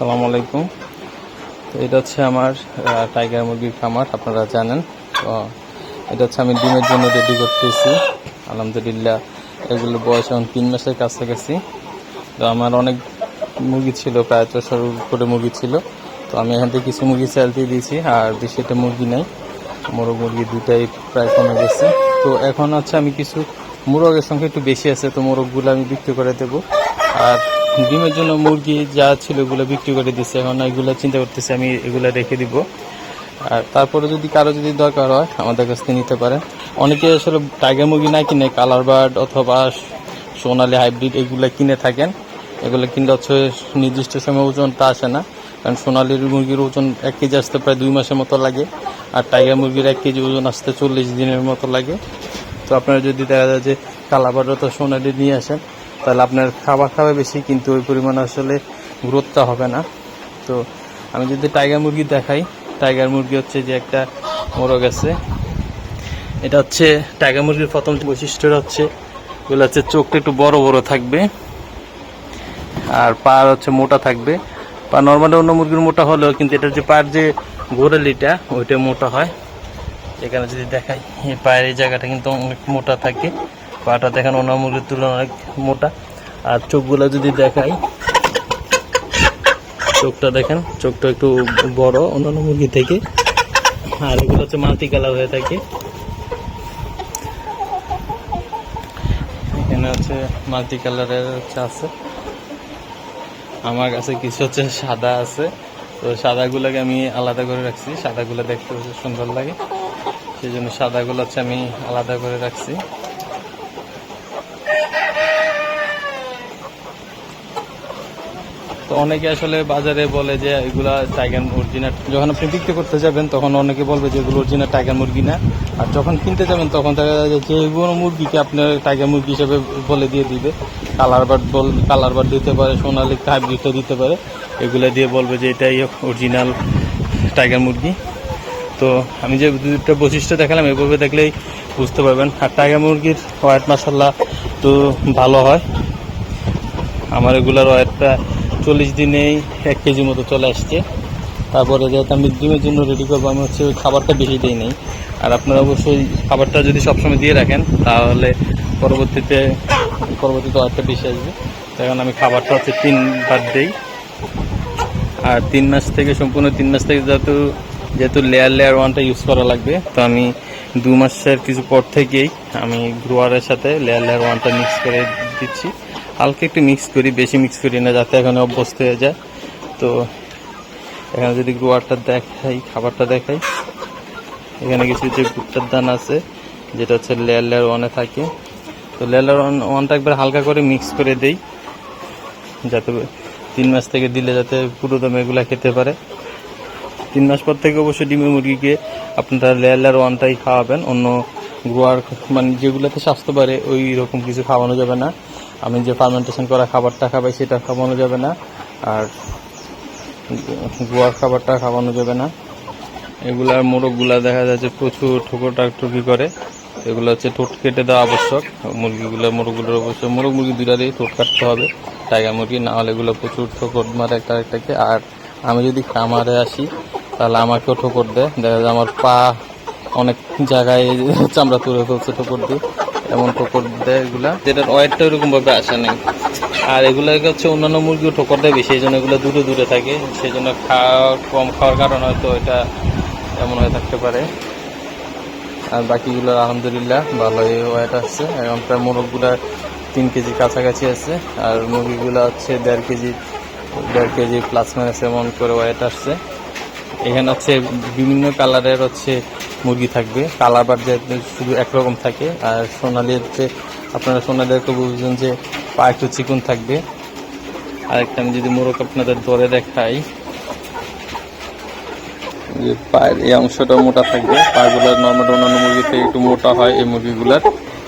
আসসালামু আলাইকুম। তো এটা হচ্ছে আমার টাইগার মুরগির খামার, আপনারা জানেন। তো এটা হচ্ছে আমি ডিমের জন্য রেডি করতেছি। আলহামদুলিল্লাহ, এগুলো বয়স এখন তিন মাসের কাছাকাছি। তো আমার অনেক মুরগি ছিল, প্রায় চারশোর উপরে মুরগি ছিল। তো আমি এখান থেকে কিছু মুরগি সেল দিয়ে দিয়েছি, আর বেশি বেশিটা মুরগি নেই। মোরগ মুরগি দুটাই প্রায় কমে গেছে। তো এখন হচ্ছে আমি কিছু মোরগের সংখ্যা একটু বেশি আছে, তো মোরগগুলো আমি বিক্রি করে দেবো। আর ডিমের জন্য মুরগি যা ছিল এগুলো বিক্রি করে দিচ্ছে এখন এগুলো চিন্তা করতেছি আমি এগুলো রেখে দিব। আর তারপরে যদি কারও যদি দরকার হয়, আমাদের কাছ থেকে নিতে পারে অনেকে আসলে টাইগার মুরগি না কিনে কালার বার্ড অথবা সোনালি হাইব্রিড এগুলো কিনে থাকেন। এগুলো কিনলে হচ্ছে নির্দিষ্ট সময় ওজনটা আসে না। কারণ সোনালির মুরগির ওজন এক কেজি আসতে প্রায় দুই মাসের মতো লাগে। আর টাইগার মুরগির এক কেজি ওজন আসতে চল্লিশ দিনের মতো লাগে। তো আপনারা যদি দেখা যায় যে কালাবার তো সোনালি নিয়ে আসেন তাহলে আপনার খাবার খাবে বেশি, কিন্তু ওই পরিমাণ আসলে গ্রোথটা হবে না। তো আমি যদি টাইগার মুরগি দেখাই টাইগার মুরগি হচ্ছে যে একটা মোরগ আছে। এটা হচ্ছে টাইগার মুরগির প্রথম বৈশিষ্ট্যটা হচ্ছে, এগুলো হচ্ছে চোখটা একটু বড় বড় থাকবে, আর পা হচ্ছে মোটা থাকবে। পা নর্মালি অন্য মুরগির মোটা হলেও কিন্তু এটার যে পায়ের যে গোড়ালিটা, ওইটা মোটা হয়। এখানে যদি দেখাই, এই পায়ের এই জায়গাটা কিন্তু অনেক মোটা থাকে। পাটা দেখেন অন্য মুরগির তুলনায় অনেক মোটা। আর চোখগুলো যদি দেখাই, চোখটা দেখেন, চোখটা একটু বড় অন্যান্য মুরগি থেকে। আর এগুলো হচ্ছে মাল্টি কালার হয়ে থাকে। এখানে হচ্ছে মাল্টি কালারের হচ্ছে আছে। আমার কাছে কিছু হচ্ছে সাদা আছে। তো সাদাগুলোকে আমি আলাদা করে রাখছি। সাদাগুলো দেখতে সুন্দর লাগে। সেই জন্য সাদাগুলো হচ্ছে আমি আলাদা করে রাখছি। তো অনেকে আসলে বাজারে বলে যে এগুলা টাইগার অরিজিনাল যখন আপনি বিক্রি করতে যাবেন, তখন অনেকে বলবে যে এগুলো অরিজিনাল টাইগার মুরগি না। আর যখন কিনতে যাবেন, তখন দেখা যায় যে কোনো মুরগিকে আপনার টাইগার মুরগি হিসেবে বলে দিয়ে দিবে। কালার বার্ড বল, কালার বার্ড দিতে পারে সোনালি হাইব্রিডটা দিতে পারে। এগুলো দিয়ে বলবে যে এটাই অরিজিনাল টাইগার মুরগি। তো আমি যে দুটো বৈশিষ্ট্য দেখালাম, এভাবে দেখলেই বুঝতে পারবেন। আর টাইগার মুরগির হোয়াইট মশাল্লা তো ভালো হয়। আমার এগুলোর ওয়েটটা চল্লিশ দিনেই এক কেজি মতো চলে আসছে। তারপরে যেহেতু আমি ডিমের জন্য রেডি করব, আমি হচ্ছে ওই খাবারটা বেশি দিই নেই। আর আপনারা অবশ্যই খাবারটা যদি সবসময় দিয়ে রাখেন, তাহলে পরবর্তীতে পরবর্তীতে ওয়েটটা বেশি আসবে। তখন আমি খাবারটা হচ্ছে তিনবার দিই। আর তিন মাস থেকে, সম্পূর্ণ তিন মাস থেকে যেহেতু যেহেতু লেয়ার লেয়ার ওয়ানটা ইউজ করা লাগবে, তো আমি দু মাসের কিছু পর থেকেই আমি গ্রোয়ারের সাথে লেয়ার লেয়ার ওয়ানটা মিক্স করে দিচ্ছি। হালকা একটু মিক্স করি, বেশি মিক্স করি না, যাতে এখানে অভ্যস্ত হয়ে যায়। তো এখানে যদি গ্রোয়ারটা দেখাই, খাবারটা দেখাই। এখানে কিছু যে ভুট্টার দান আছে, যেটা হচ্ছে লেয়ার লেয়ার ওয়ানে থাকে। তো লেয়ার লেয়ার ওয়ান ওয়ানটা একবার হালকা করে মিক্স করে দেই, যাতে তিন মাস থেকে দিলে যাতে পুরো দমে এগুলা খেতে পারে। তিন মাস পর থেকে অবশ্যই ডিমের মুরগিকে আপনারা লেয়ার লেয়ার ওয়ানটাই খাওয়াবেন। অন্য গোয়ার মানে যেগুলোতে স্বাস্থ্য বাড়ে ওই রকম কিছু খাওয়ানো যাবে না। আমি যে ফার্মেন্টেশন করা খাবারটা খাবাই সেটা খাওয়ানো যাবে না। আর গুয়ার খাবারটা খাওয়ানো যাবে না। এগুলার মোরগগুলা দেখা যাচ্ছে প্রচুর ঠোকর টাকটুকি করে। এগুলো হচ্ছে ঠোঁট কেটে দেওয়া আবশ্যক। মুরগিগুলো, মোরগগুলোর অবশ্যই মোরগ মুরগি দুটা দিয়ে ঠোঁট কাটতে হবে। টাইগার মুরগি, না হলে এগুলো প্রচুর ঠোকর মারে একটা একটাকে আর আমি যদি খামারে আসি, তাহলে আমাকেও ঠোকর দেয়। দেখা যায় আমার পা অনেক জায়গায় চামড়া তুলে ফেলছে ঠোকর দিয়ে। এমন ঠোকর দেয় এগুলা। যেটার ওয়েটটা ওরকম ভাবে আসে নাই। আর এগুলোকে হচ্ছে, অন্যান্য মুরগিও ঠোকর দেয় বেশি, এই জন্য এগুলো দূরে দূরে থাকে। সেই জন্য খাওয়া কম খাওয়ার কারণে হয়তো এটা এমন হয়ে থাকতে পারে। আর বাকিগুলো আলহামদুলিল্লাহ ভালোই ওয়েট আসছে এখন প্রায় মোরগগুলা তিন কেজি কাছাকাছি আছে। আর মুরগিগুলো হচ্ছে দেড় কেজি দেড় কেজি প্লাস মাইনাস এমন করে ওয়েট আসছে। এখানে হচ্ছে বিভিন্ন কালারের হচ্ছে মুরগি থাকবে কালার বার যে শুধু একরকম থাকে, আর সোনালি হচ্ছে আপনারা সোনালিকে বুঝবেন যে পা একটু চিকন থাকবে। আরেকটা আমি যদি মোরগ আপনাদের ধরে দেখাই। যে পায়ের এই অংশটা মোটা থাকবে, পাগুলো নর্মাল অন্যান্য মুরগি থেকে একটু মোটা হয় এই মুরগিগুলার।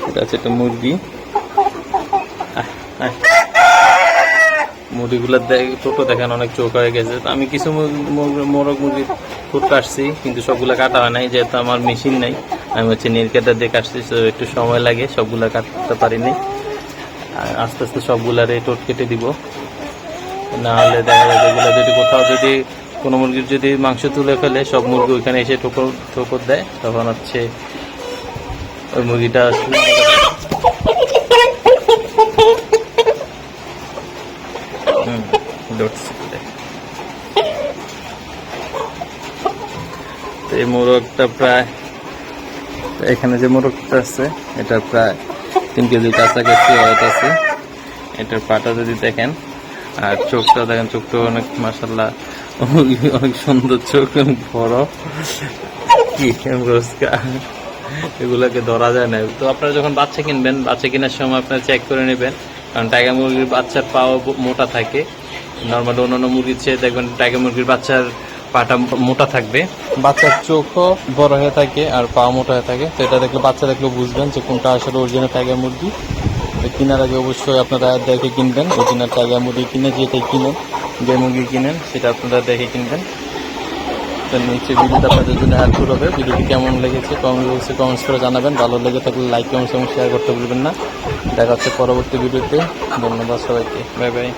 এটা হচ্ছে একটা মুরগি। মুরগিগুলোর দেখ- ছোটো দেখেন অনেক চোখ হয়ে গেছে। আমি কিছু মোরগ মুরগি ফুট কাটছি কিন্তু সবগুলো কাটা হয় নাই যেহেতু আমার মেশিন নাই। আমি হচ্ছে নীল কেটার দিয়ে কাটছি তো একটু সময় লাগে সবগুলো কাটতে পারিনি। আস্তে আস্তে সবগুলার টোট কেটে দিব। না হলে দেখা যায় যেগুলো যদি কোথাও যদি কোনো মুরগির যদি মাংস তুলে ফেলে সব মুরগি ওইখানে এসে ঠোকর ঠোকর দেয় তখন হচ্ছে ওই মুরগিটা হুম, এই মোরগটা প্রায়, এখানে যে মোরগটা আছে, এটা প্রায় তিন কেজি কাছাকাছি ওয়েট আছে এটার পাটা যদি দেখেন, আর চোখটা দেখেন, চোখটা অনেক মাসাল্লাহ অনেক সুন্দর চোখ অনেক বড়। কি এগুলোকে ধরা যায় না। তো আপনারা যখন বাচ্চা কিনবেন, বাচ্চা কেনার সময় আপনারা চেক করে নেবেন, কারণ টাইগার মুরগির বাচ্চার পাও মোটা থাকে। নর্মাল অন্যান্য মুরগির চেয়ে দেখবেন টাইগার মুরগির বাচ্চার পাটা মোটা থাকবে। বাচ্চার চোখও বড় হয়ে থাকে আর পা মোটা হয়ে থাকে। তো এটা দেখলে বাচ্চা দেখলে বুঝবেন যে কোনটা আসলে অরিজিনাল টাইগার মুরগি। কেনার আগে অবশ্যই আপনারা দেখে কিনবেন অরিজিনাল টাইগার মুরগি কিনে যেটাই কিনেন, যে মুরগি কিনেন, সেটা আপনারা দেখে কিনবেন। তো নিচে ভিডিওটা আপনাদের জন্য হেল্পফুল হবে ভিডিওটি কেমন লেগেছে কমেন্ট বক্সে কমেন্টস করে জানাবেন। ভালো লেগে থাকলে লাইক কমেন্টস এবং শেয়ার করতে ভুলবেন না। দেখা হচ্ছে পরবর্তী ভিডিওতে। ধন্যবাদ সবাইকে। Bye bye